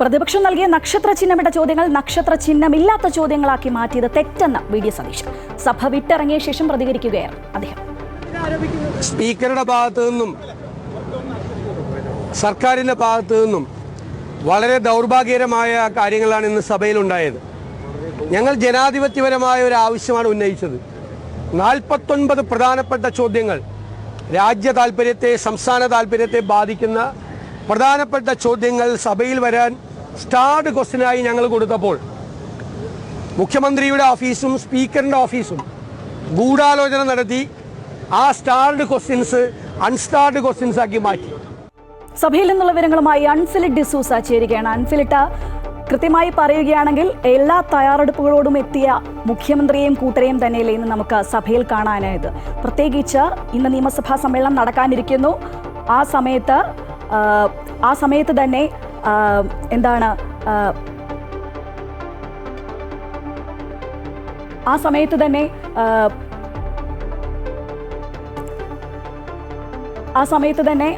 പ്രതിപക്ഷം നൽകിയ നക്ഷത്ര ചിഹ്നമിട്ട ചോദ്യങ്ങൾ നക്ഷത്ര ചിഹ്നമില്ലാത്ത ചോദ്യങ്ങളാക്കി മാറ്റിയത് തെറ്റെന്ന് വി ഡി സതീശൻ. സഭ വിട്ടിറങ്ങിയ ശേഷം പ്രതികരിക്കുകയായിരുന്നു അദ്ദേഹം. സ്പീക്കറുടെ ഭാഗത്തു നിന്നും സർക്കാരിന്റെ ഭാഗത്തു നിന്നും വളരെ ദൗർഭാഗ്യകരമായ കാര്യങ്ങളാണ് ഇന്ന് സഭയിൽ ഉണ്ടായത് ഞങ്ങൾ ജനാധിപത്യപരമായ ഒരു ആവശ്യമാണ് ഉന്നയിച്ചത്. നാൽപ്പത്തൊൻപത് പ്രധാനപ്പെട്ട ചോദ്യങ്ങൾ രാജ്യ താല്പര്യത്തെ സംസ്ഥാന താല്പര്യത്തെ ബാധിക്കുന്ന പ്രധാനപ്പെട്ട ചോദ്യങ്ങൾ സഭയിൽ വരാൻ സ്റ്റാർഡ് ക്വസ്റ്റിനായി ഞങ്ങൾ കൊടുത്തപ്പോൾ മുഖ്യമന്ത്രിയുടെ ഓഫീസും സ്പീക്കറിന്റെ ഓഫീസും ഗൂഢാലോചന നടത്തി ആ സ്റ്റാർഡ് ക്വസ്റ്റ്യൻസ് അൺസ്റ്റാർഡ് ക്വസ്റ്റ്യൻസ് ആക്കി മാറ്റി. സഭയിൽ നിന്നുള്ള വിവരങ്ങളുമായി അൺഫിലിറ്റ് ഡിസൂസ ചേരുകയാണ് അൺഫിലിറ്റ. കൃത്യമായി പറയുകയാണെങ്കിൽ എല്ലാ തയ്യാറെടുപ്പുകളോടും എത്തിയ മുഖ്യമന്ത്രിയെയും കൂട്ടരെയും തന്നെയല്ലേ ഇന്ന് നമുക്ക് സഭയിൽ കാണാനായത്. പ്രത്യേകിച്ച് ഇന്ന് നിയമസഭാ സമ്മേളനം നടക്കാനിരിക്കുന്നു. ആ സമയത്ത് ആ, സമയത്ത് തന്നെ എന്താണ് ആ, സമയത്ത് തന്നെ ആ, സമയത്ത് തന്നെ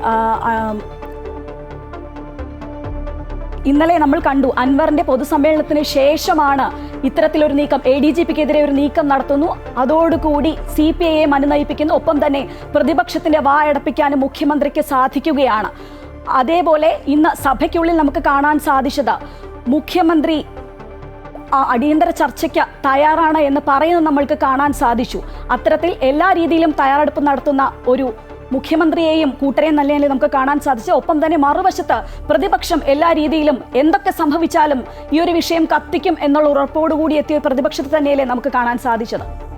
ഇന്നലെ നമ്മൾ കണ്ടു അൻവറിന്റെ പൊതുസമ്മേളനത്തിന് ശേഷമാണ് ഇത്തരത്തിലൊരു നീക്കം. എ ഡി ജി പിക്കെതിരെ ഒരു നീക്കം നടത്തുന്നു. അതോടുകൂടി സി പി ഐയെ മനുനയിപ്പിക്കുന്നു ഒപ്പം തന്നെ പ്രതിപക്ഷത്തിന്റെ വായടപ്പിക്കാനും മുഖ്യമന്ത്രിക്ക് സാധിക്കുകയാണ്. അതേപോലെ ഇന്ന് സഭയ്ക്കുള്ളിൽ നമുക്ക് കാണാൻ സാധിച്ചത് മുഖ്യമന്ത്രി അടിയന്തര ചർച്ചയ്ക്ക് തയ്യാറാണ് എന്ന് പറയുന്നത് നമ്മൾക്ക് കാണാൻ സാധിച്ചു. അത്തരത്തിൽ എല്ലാ രീതിയിലും തയ്യാറെടുപ്പ് നടത്തുന്ന ഒരു മുഖ്യമന്ത്രിയെയും കൂട്ടരെയും നല്ല നമുക്ക് കാണാൻ സാധിച്ചു ഒപ്പം തന്നെ മറുവശത്ത് പ്രതിപക്ഷം എല്ലാ രീതിയിലും എന്തൊക്കെ സംഭവിച്ചാലും ഈ ഒരു വിഷയം കത്തിക്കും എന്നുള്ള ഉറപ്പോടുകൂടി എത്തിയ പ്രതിപക്ഷത്തെ തന്നെയല്ലേ നമുക്ക് കാണാൻ സാധിച്ചത്?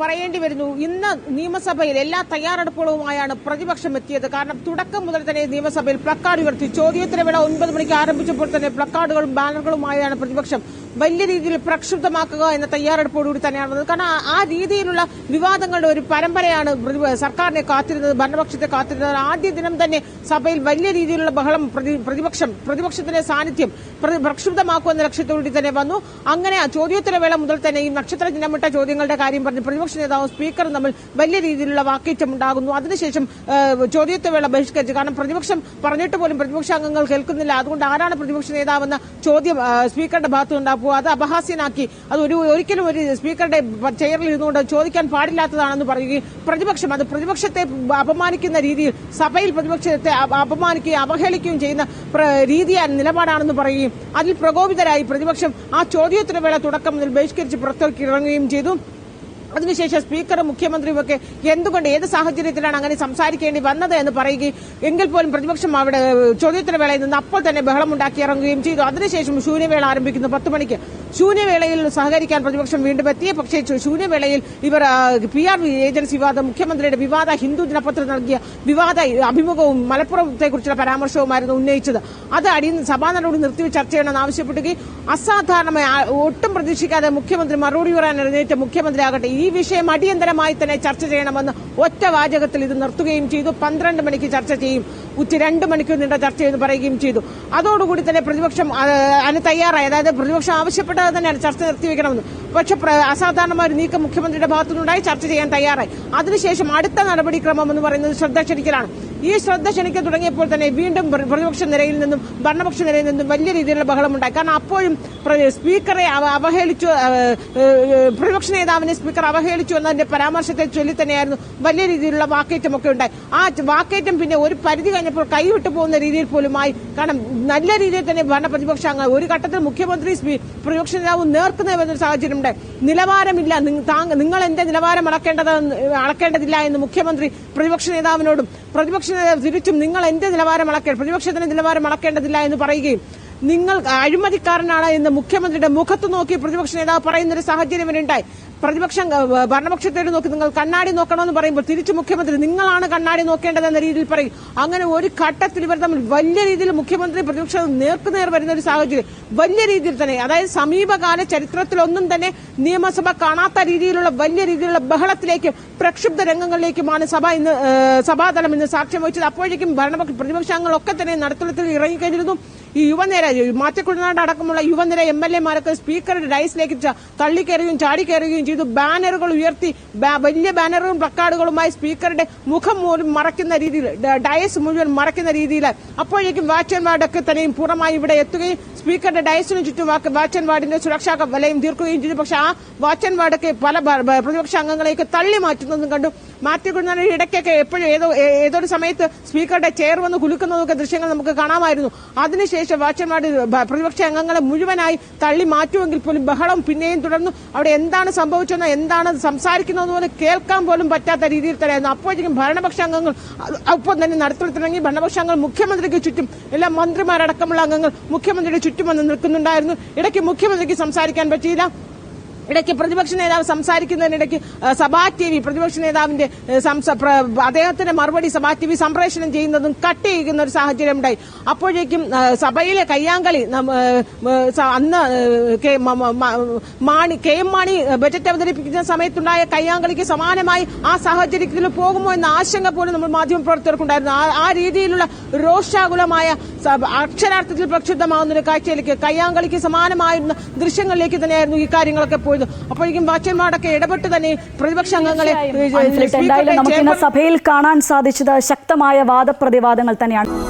പറയേണ്ടി വരുന്നു. ഇന്ന് നിയമസഭയിൽ എല്ലാ തയ്യാറെടുപ്പുകളുമായാണ് പ്രതിപക്ഷം എത്തിയത്. കാരണം തുടക്കം മുതൽ തന്നെ നിയമസഭയിൽ പ്ലക്കാർഡ് ഉയർത്തി ചോദ്യോത്തരവേള ഒൻപത് മണിക്ക് ആരംഭിച്ചപ്പോൾ തന്നെ പ്ലക്കാർഡുകളും ബാനറുകളുമായാണ് പ്രതിപക്ഷം വലിയ രീതിയിൽ പ്രക്ഷുബ്ധമാക്കുക എന്ന തയ്യാറെടുപ്പോടുകൂടി തന്നെയാണ് വന്നത്. കാരണം ആ- രീതിയിലുള്ള വിവാദങ്ങളുടെ ഒരു പരമ്പരയാണ് സർക്കാരിനെ കാത്തിരുന്നത് ഭരണപക്ഷത്തെ കാത്തിരുന്നത്. ആദ്യ ദിനം തന്നെ സഭയിൽ വലിയ രീതിയിലുള്ള ബഹളം പ്രതിപക്ഷം പ്രതിപക്ഷത്തിന്റെ സാന്നിധ്യം പ്രക്ഷുബ്ധമാക്കുമെന്ന ലക്ഷ്യത്തോടുകൂടി തന്നെ വന്നു. അങ്ങനെ ചോദ്യോത്തരവേള മുതൽ തന്നെ ഈ നക്ഷത്ര ചിഹ്നമിട്ട ചോദ്യങ്ങളുടെ കാര്യം പറഞ്ഞ് പ്രതിപക്ഷ നേതാവും സ്പീക്കറും തമ്മിൽ വലിയ രീതിയിലുള്ള വാക്കേറ്റം ഉണ്ടാകുന്നു. അതിനുശേഷം ചോദ്യോത്തരവേള ബഹിഷ്കരിച്ചു. കാരണം പ്രതിപക്ഷം പറഞ്ഞിട്ട് പോലും പ്രതിപക്ഷ അംഗങ്ങൾ കേൾക്കുന്നില്ല. അതുകൊണ്ട് ആരാണ് പ്രതിപക്ഷ നേതാവെന്ന ചോദ്യം സ്പീക്കറുടെ ഭാഗത്തു ഉണ്ടാക്കുക അത് അപഹാസ്യനാക്കി. അത് ഒരു ഒരിക്കലും ഒരു സ്പീക്കറുടെ ചെയറിൽ ഇരുന്നുകൊണ്ട് ചോദിക്കാൻ പാടില്ലാത്തതാണെന്ന് പറയുകയും പ്രതിപക്ഷം അത് പ്രതിപക്ഷത്തെ അപമാനിക്കുന്ന രീതിയിൽ സഭയിൽ പ്രതിപക്ഷത്തെ അപ- അപമാനിക്കുകയും അവഹേളിക്കുകയും ചെയ്യുന്ന രീതിയാണ് നിലപാടാണെന്ന് പറയുകയും അതിൽ പ്രകോപിതരായി പ്രതിപക്ഷം ആ ചോദ്യോത്തരവേള തുടക്കം മുതൽ ബഹിഷ്കരിച്ച് പുറത്തേക്ക് ഇറങ്ങുകയും ചെയ്തു. അതിനുശേഷം സ്പീക്കറും മുഖ്യമന്ത്രിയും ഒക്കെ എന്തുകൊണ്ട് ഏത് സാഹചര്യത്തിലാണ് അങ്ങനെ സംസാരിക്കേണ്ടി വന്നത് എന്ന് പറയുകയും എങ്കിൽ പോലും പ്രതിപക്ഷം അവിടെ ചോദ്യോത്തരവേളയിൽ നിന്ന് അപ്പോൾ തന്നെ ബഹളമുണ്ടാക്കി ഇറങ്ങുകയും ചെയ്തു. അതിനുശേഷം ശൂന്യവേള ആരംഭിക്കുന്നു പത്ത് മണിക്ക്. ശൂന്യവേളയിൽ സഹകരിക്കാൻ പ്രതിപക്ഷം വീണ്ടും എത്തിയ പക്ഷേ ശൂന്യവേളയിൽ ഇവർ പി ആർ ഏജൻസി വിവാദം മുഖ്യമന്ത്രിയുടെ വിവാദ ഹിന്ദു ദിനപത്രം നൽകിയ വിവാദ അഭിമുഖവും മലപ്പുറത്തെക്കുറിച്ചുള്ള പരാമർശവുമായിരുന്നു ഉന്നയിച്ചത്. അത് അടി സഭാ നടപടി നിർത്തിവെച്ച് ചർച്ച ചെയ്യണമെന്ന് ആവശ്യപ്പെടുകയും അസാധാരണമായി ഒട്ടും പ്രതീക്ഷിക്കാതെ മുഖ്യമന്ത്രി മറുപടി പറയാൻ എഴുന്നേറ്റ മുഖ്യമന്ത്രിയാകട്ടെ. ഈ വിഷയം അടിയന്തരമായി തന്നെ ചർച്ച ചെയ്യണമെന്ന് ഒറ്റ വാചകത്തിൽ ഇത് നിർത്തുകയും ചെയ്തു. പന്ത്രണ്ട് മണിക്ക് ചർച്ച ചെയ്യും. ഉച്ച രണ്ട് മണിക്കൂർ നീണ്ട ചർച്ച ചെയ്യുന്നു പറയുകയും ചെയ്തു. അതോടുകൂടി തന്നെ പ്രതിപക്ഷം അതിന് തയ്യാറായി. അതായത് പ്രതിപക്ഷം ആവശ്യപ്പെട്ടത് തന്നെയാണ് ചർച്ച നിർത്തിവെക്കണമെന്ന്. പക്ഷെ അസാധാരണമായ ഒരു നീക്കം മുഖ്യമന്ത്രിയുടെ ഭാഗത്തുനിന്നുണ്ടായി. ചർച്ച ചെയ്യാൻ തയ്യാറായി. അതിനുശേഷം അടുത്ത നടപടിക്രമം എന്ന് പറയുന്നത് ശ്രദ്ധ ക്ഷണിക്കലാണ്. ഈ ശ്രദ്ധ ക്ഷണിക്കാൻ തുടങ്ങിയപ്പോൾ തന്നെ വീണ്ടും പ്ര- പ്രതിപക്ഷ നിരയിൽ നിന്നും ഭരണപക്ഷ നിരയിൽ നിന്നും വലിയ രീതിയിലുള്ള ബഹളമുണ്ടായി. കാരണം അപ്പോഴും സ്പീക്കറെ അവഹേളിച്ചു പ്രതിപക്ഷ നേതാവിനെ സ്പീക്കർ അവഹേളിച്ചു എന്നതിന്റെ പരാമർശത്തെ ചൊല്ലി തന്നെയായിരുന്നു വലിയ രീതിയിലുള്ള വാക്കേറ്റമൊക്കെ ഉണ്ടായി. ആ വാക്കേറ്റം പിന്നെ ഒരു പരിധി കഴിഞ്ഞപ്പോൾ കൈവിട്ടു പോകുന്ന രീതിയിൽ പോലുമായി കാരണം നല്ല രീതിയിൽ തന്നെ ഭരണ പ്രതിപക്ഷ അംഗങ്ങൾ ഒരു ഘട്ടത്തിൽ മുഖ്യമന്ത്രി പ്രതിപക്ഷ നേതാവ് നേർക്കുന്നതെന്നൊരു സാഹചര്യം ഉണ്ട് നിലവാരമില്ല നിങ്ങ- നിങ്ങൾ എന്റെ നിലവാരം അളക്കേണ്ടത് അളക്കേണ്ടതില്ല എന്ന് മുഖ്യമന്ത്രി പ്രതിപക്ഷ നേതാവിനോടും പ്രതിപക്ഷ തിരിച്ചും നിങ്ങൾ എന്റെ നിലവാരം അളക്കേണ്ട പ്രതിപക്ഷത്തിന്റെ നിലവാരം അളക്കേണ്ടതില്ല എന്ന് പറയുകയും നിങ്ങൾ അഴിമതിക്കാരനാണ് എന്ന് മുഖ്യമന്ത്രിയുടെ മുഖത്ത് നോക്കി പ്രതിപക്ഷ നേതാവ് പറയുന്ന ഒരു സാഹചര്യം വരെ ഉണ്ടായി. പ്രതിപക്ഷം ഭരണപക്ഷത്തോട് നോക്കി നിങ്ങൾ കണ്ണാടി നോക്കണമെന്ന് പറയുമ്പോൾ തിരിച്ചു മുഖ്യമന്ത്രി നിങ്ങളാണ് കണ്ണാടി നോക്കേണ്ടതെന്ന രീതിയിൽ പറയും. അങ്ങനെ ഒരു ഘട്ടത്തിൽ ഇവർ തമ്മിൽ വലിയ രീതിയിൽ മുഖ്യമന്ത്രി പ്രതിപക്ഷം നേർക്കുനേർ വരുന്ന ഒരു സാഹചര്യം വലിയ രീതിയിൽ തന്നെ അതായത് സമീപകാല ചരിത്രത്തിലൊന്നും തന്നെ നിയമസഭ കാണാത്ത രീതിയിലുള്ള വലിയ രീതിയിലുള്ള ബഹളത്തിലേക്ക് പ്രക്ഷുബ്ധ രംഗങ്ങളിലേക്കുമാണ് സഭ ഇന്ന് സഭാതലം ഇന്ന് സാക്ഷ്യം വഹിച്ചത്. അപ്പോഴേക്കും ഭരണപക്ഷ പ്രതിപക്ഷാംഗങ്ങളൊക്കെ തന്നെ നടുത്തളത്തിൽ ഇറങ്ങിക്കഴിഞ്ഞിരുന്നു. ഈ യുവനിര മാറ്റക്കുഴനാട് അടക്കമുള്ള യുവനിര എം എൽ എമാരൊക്കെ സ്പീക്കറുടെ ഡൈസിലേക്ക് തള്ളിക്കയറുകയും ചാടിക്കയറുകയും ചെയ്തു. ബാനറുകൾ ഉയർത്തി വലിയ ബാനറുകളും പ്ലക്കാർഡുകളുമായി സ്പീക്കറുടെ മുഖം മറയ്ക്കുന്ന രീതിയിൽ ഡയസ് മുഴുവൻ മറയ്ക്കുന്ന രീതിയിൽ അപ്പോഴേക്കും വാച്ചൻവാർഡൊക്കെ തന്നെയും പുറമായി ഇവിടെ എത്തുകയും സ്പീക്കറുടെ ഡയസിന് ചുറ്റും വാച്ചൻവാർഡിന്റെ വാർഡിന്റെ സുരക്ഷാ വലയം തീർക്കുകയും ചെയ്തു. പക്ഷെ ആ വാച്ചൻ വാർഡൊക്കെ പല പ്രതിപക്ഷ അംഗങ്ങളെയൊക്കെ തള്ളി മാറ്റുന്നതും കണ്ടു. മാത്യു ഇടയ്ക്കൊക്കെ എപ്പോഴും ഏതോ ഏതൊരു സമയത്ത് സ്പീക്കറുടെ ചെയർ വന്ന് കുലുക്കുന്നതൊക്കെ ദൃശ്യങ്ങൾ നമുക്ക് കാണാമായിരുന്നു. അതിനുശേഷം വാച്ചൻ പ്രതിപക്ഷ അംഗങ്ങളെ മുഴുവനായി തള്ളി മാറ്റുമെങ്കിൽ പോലും ബഹളം പിന്നെയും തുടർന്നു. അവിടെ എന്താണ് സംഭവിച്ചതെന്നോ എന്താണ് സംസാരിക്കുന്നതെന്ന് പോലും കേൾക്കാൻ പോലും പറ്റാത്ത രീതിയിൽ തന്നെയായിരുന്നു. അപ്പോഴേക്കും ഭരണപക്ഷ അംഗങ്ങൾ ഒപ്പം തന്നെ നടത്തിലിറങ്ങി ഭരണപക്ഷ അംഗങ്ങൾ മുഖ്യമന്ത്രിക്ക് ചുറ്റും എല്ലാ മന്ത്രിമാരടക്കമുള്ള അംഗങ്ങൾ മുഖ്യമന്ത്രിയുടെ ചുറ്റും വന്ന് നിൽക്കുന്നുണ്ടായിരുന്നു. ഇടയ്ക്ക് മുഖ്യമന്ത്രിക്ക് സംസാരിക്കാൻ പറ്റിയില്ല. ഇടയ്ക്ക് പ്രതിപക്ഷ നേതാവ് സംസാരിക്കുന്നതിനിടയ്ക്ക് സഭാ ടി വി പ്രതിപക്ഷ നേതാവിന്റെ അദ്ദേഹത്തിന്റെ മറുപടി സഭാ ടി വി സംപ്രേഷണം ചെയ്യുന്നതും കട്ട് ചെയ്യുന്ന ഒരു സാഹചര്യം ഉണ്ടായി അപ്പോഴേക്കും സഭയിലെ കയ്യാങ്കളി അന്ന് Mani K M Mani budget അവതരിപ്പിക്കുന്ന സമയത്തുണ്ടായ കയ്യാങ്കളിക്ക് സമാനമായി ആ സാഹചര്യത്തിൽ പോകുമോ എന്ന ആശങ്ക പോലും നമ്മൾ മാധ്യമപ്രവർത്തകർക്കുണ്ടായിരുന്നു. ആ- രീതിയിലുള്ള രോഷാകുലമായ അക്ഷരാർത്ഥത്തിൽ പ്രക്ഷുബ്ധമാകുന്ന ഒരു കാഴ്ചയിലേക്ക് കയ്യാങ്കളിക്ക് സമാനമായിരുന്ന ദൃശ്യങ്ങളിലേക്ക് തന്നെയായിരുന്നു ഈ കാര്യങ്ങളൊക്കെ പോയത്. അപ്പോഴേക്കും വാച്ചന്മാരൊക്കെ ഇടപെട്ട് തന്നെ പ്രതിപക്ഷ അംഗങ്ങളെ സഭയിൽ കാണാൻ സാധിച്ചത് ശക്തമായ വാദപ്രതിവാദങ്ങൾ തന്നെയാണ്.